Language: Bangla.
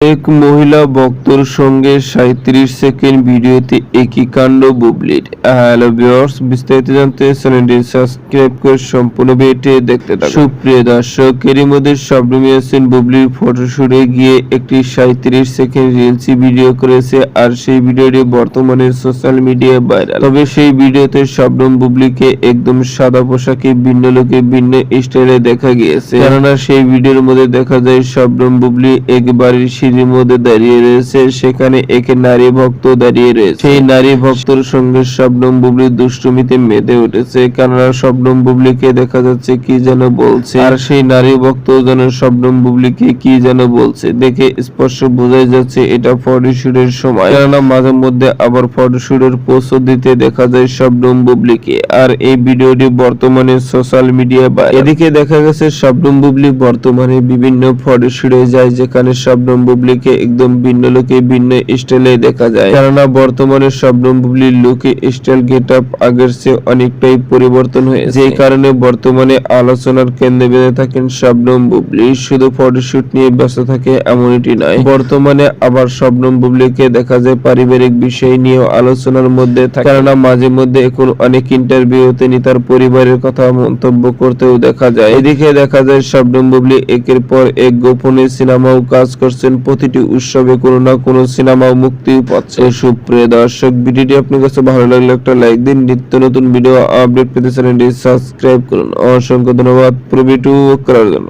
এক মহিলা ভক্তর সঙ্গে সাঁত্রিশ সেকেন্ড ভিডিওতে একই কাণ্ড বুবলির হ্যালো ভিউয়ার্স, বিস্তারিত জানতে চ্যানেলটি সাবস্ক্রাইব করে সম্পূর্ণ ভিডিওটি দেখতে থাকুন। সুপ্রিয় দর্শক, এরই মধ্যে শবনম ইয়াসিন বুবলির ফটোশুটে গিয়ে একটি সাঁত্রিশ সেকেন্ড রিলসি ভিডিও করেছে আর সেই ভিডিওটি বর্তমানে সোশ্যাল মিডিয়ায় ভাইরাল। তবে সেই ভিডিওতে শবনম বুবলিকে একদম সাদা পোশাকে ভিন্ন লোকে ভিন্ন স্টাইলে দেখা গিয়েছে। কেননা সেই ভিডিওর মধ্যে দেখা যায় শবনম বুবলি এক সিঁড়ির মধ্যে দাঁড়িয়ে রয়েছে, সেখানে এক নারী ভক্ত দাঁড়িয়ে রয়েছে। সেই নারী ভক্তর সঙ্গে শবনম বুবলি দুষ্টুমিতে মেতে উঠেছে। কেননা শবনম বুবলিকে দেখা যাচ্ছে কি যেন বলছে। আর সেই নারী ভক্ত যেন শবনম বুবলিকে কি যেন বলছে, দেখে স্পষ্ট বোঝাই যাচ্ছে এটা ফটোশুটের সময়। কেননা মাঝে মধ্যে আবার ফটোশুটের পোস্ট দিতে দেখা যায় শবনম বুবলিকে। আর এই ভিডিওটি বর্তমানে সোশ্যাল মিডিয়া বা এদিকে দেখা গেছে শবনম বুবলি বর্তমানে বিভিন্ন ফটোশুটে যায়, যেখানে শবনম বুবলিকে একদম ভিন্ন লোকে ভিন্ন স্টাইলে দেখা যায়। কেননা বর্তমানে শবনম বুবলির লুকে স্টাইল গেট আপ আগের চেয়ে অনেকটাই পরিবর্তন হয়েছে। যেই কারণে বর্তমানে আলোচনার কেন্দ্রে বেঁধে থাকেন শবনম বুবলি শুধু ফটোশুট নিয়ে ব্যস্ত থাকে এমনটি নয়। বর্তমানে আবার শবনম বুবলিকে দেখা যায় পারিবারিক বিষয় নিয়েও আলোচনার মধ্যে থাকে। কেননা মাঝে মধ্যে এখন অনেক ইন্টারভিউতে নি তার পরিবারের কথা মন্তব্য করতেও দেখা যায়। এদিকে দেখা যায় শবনম বুবলি একের পর এক গোপনে সিনেমাও কাজ করছেন প্রতিটি উৎসবে কোনো না কোনো সিনেমাও মুক্তি পাচ্ছে। সুপ্রিয় দর্শক, ভিডিওটি আপনার কাছে ভালো লাগলে একটা লাইক দিন। নিত্য নতুন ভিডিও আপডেট পেতে চ্যানেলটি সাবস্ক্রাইব করুন। অসংখ্য ধন্যবাদ। প্রবিটু করার জন্য।